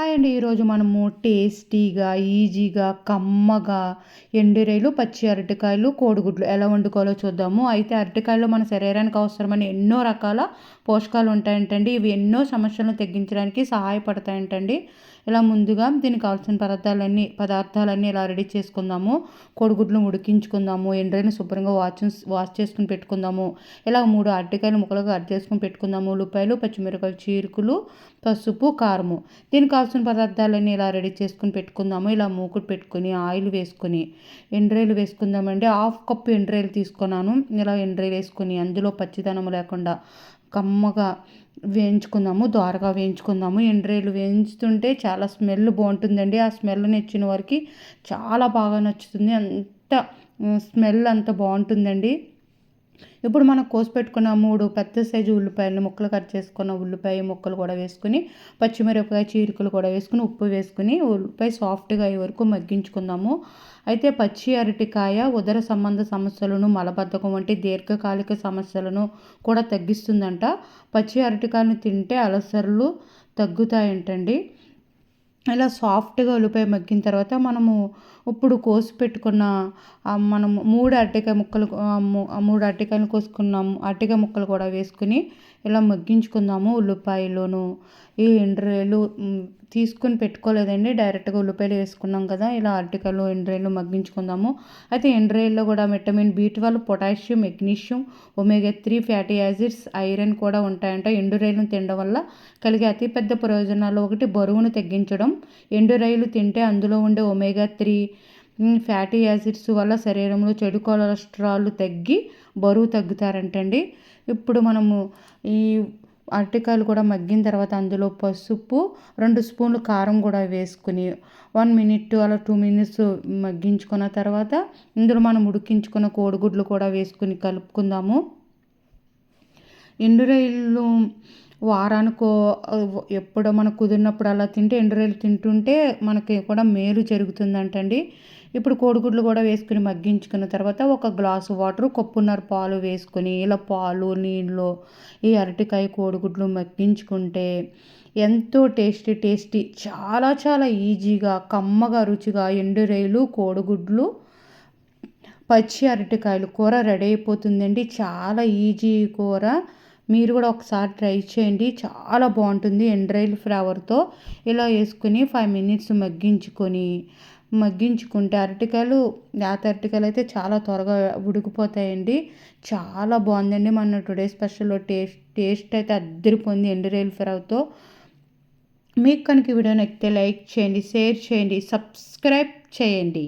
Hi అండి. ఈరోజు మనము టేస్టీగా ఈజీగా కమ్మగా ఎండురేలు పచ్చి అరటికాయలు కోడిగుడ్లు ఎలా వండుకోవాలో చూద్దాము. అయితే అరటికాయలు మన శరీరానికి అవసరమైన ఎన్నో రకాల పోషకాలు ఉంటాయంటండి. ఇవి ఎన్నో సమస్యలను తగ్గించడానికి సహాయపడతాయంటండి. ఇలా ముందుగా దీనికి కావాల్సిన పదార్థాలన్నీ పదార్థాలన్నీ ఇలా రెడీ చేసుకుందాము. కోడిగుడ్లను ఉడికించుకుందాము. ఎండ్రైన శుభ్రంగా వాచ్ వాష్ చేసుకుని పెట్టుకుందాము. ఇలా మూడు అరటికాయలు ముక్కలుగా కట్ చేసుకుని పెట్టుకుందాము. ఉల్లిపాయలు పచ్చిమిరపకాయలు చీరుకులు పసుపు కారము. దీనికి కావాల్సిన పదార్థాలన్నీ ఇలా రెడీ చేసుకుని పెట్టుకుందాము. ఇలా మూకుడు పెట్టుకుని ఆయిల్ వేసుకొని ఎండ్రాయిలు వేసుకుందామండి. హాఫ్ కప్ ఎండ్రాయిలు తీసుకున్నాను. ఇలా ఎండ్రాయిలు వేసుకొని అందులో పచ్చిదనం లేకుండా కమ్మగా వేయించుకుందాము. దోరగా వేయించుకుందాము. ఎండ్రాయిలు వేయించుతుంటే చాలా స్మెల్ బాగుంటుందండి. ఆ స్మెల్ నచ్చిన వారికి చాలా బాగా నచ్చుతుంది. అంత స్మెల్ అంత బాగుంటుందండి. ఇప్పుడు మనం కోసి పెట్టుకున్న మూడు పెద్ద సైజు ఉల్లిపాయలను ముక్కలు కట్ చేసుకున్న ఉల్లిపాయ ముక్కలు కూడా వేసుకుని పచ్చిమిరపకాయ చీరికలు కూడా వేసుకుని ఉప్పు వేసుకుని ఉల్లిపాయ సాఫ్ట్గా అయ్యే వరకు మగ్గించుకుందాము. అయితే పచ్చి అరటికాయ ఉదర సంబంధ సమస్యలను మలబద్ధకం వంటి దీర్ఘకాలిక సమస్యలను కూడా తగ్గిస్తుందంట. పచ్చి అరటికాయలను తింటే అలసర్లు తగ్గుతాయంటండి. ఇలా సాఫ్ట్గా ఉల్లిపాయ మగ్గిన తర్వాత మనము ఇప్పుడు కోసి పెట్టుకున్న మనం మూడు అరటికాయ ముక్కలు మూడు అరటికాయలు కోసుకున్నాము అరటికాయ ముక్కలు కూడా వేసుకుని ఇలా మగ్గించుకుందాము ఉల్లిపాయలోను ఈ ఎండ్రాయిలు తీసుకుని పెట్టుకోలేదండి. డైరెక్ట్గా ఉల్లిపాయలు వేసుకున్నాం కదా ఇలా అరటికాయలు ఎండ్రాయిలు మగ్గించుకుందాము. అయితే ఎండ్రాయిల్లో కూడా vitamin B twelve potassium magnesium omega three fatty acids iron కూడా ఉంటాయంట. ఎండురాయిలను తినడం వల్ల కలిగే అతిపెద్ద ప్రయోజనాలు ఒకటి బరువును తగ్గించడం. ఎండురాయిలు తింటే అందులో ఉండే ఒమేగా త్రీ ఫ్యాటీ యాసిడ్స్ వల్ల శరీరంలో చెడు కొలెస్ట్రాల్ తగ్గి బరువు తగ్గుతారంటండి. ఇప్పుడు మనము ఈ అరటికాయలు కూడా మగ్గిన తర్వాత అందులో పసుపు రెండు స్పూన్లు కారం కూడా వేసుకుని వన్ మినిట్ అలా టూ మినిట్స్ మగ్గించుకున్న తర్వాత ఇందులో మనం ఉడికించుకున్న కోడిగుడ్లు కూడా వేసుకుని కలుపుకుందాము. ఎండురైలు వారానికో ఎప్పుడో మనకు కుదిరినప్పుడు అలా తింటే ఎండురైలు తింటుంటే మనకి కూడా మేలు జరుగుతుందంటండి. ఇప్పుడు కోడిగుడ్లు కూడా వేసుకుని మగ్గించుకున్న తర్వాత ఒక గ్లాసు వాటర్ కప్పున్నర పాలు వేసుకొని ఇలా పాలు నీళ్ళు ఈ అరటికాయ కోడిగుడ్లు మగ్గించుకుంటే ఎంతో టేస్టీ టేస్టీ చాలా చాలా ఈజీగా కమ్మగా రుచిగా ఎండురేలు కోడిగుడ్లు పచ్చి అరటికాయలు కూర రెడీ అయిపోతుందండి. చాలా ఈజీ కూర. మీరు కూడా ఒకసారి ట్రై చేయండి. చాలా బాగుంటుంది ఎండ్రైల్ ఫ్లేవర్తో. ఇలా వేసుకుని ఫైవ్ మినిట్స్ మగ్గించుకొని మగ్గించుకుంటే అరటికాయలు లేత అరటికాయలు అయితే చాలా త్వరగా ఉడికిపోతాయండి. చాలా బాగుందండి మన టుడే స్పెషల్లో టేస్ట్ టేస్ట్ అయితే అద్దరిపోయింది ఎండురేల్ ఫ్రైతో. మీకు కనుక వీడియో నచ్చితే లైక్ చేయండి షేర్ చేయండి సబ్స్క్రైబ్ చేయండి.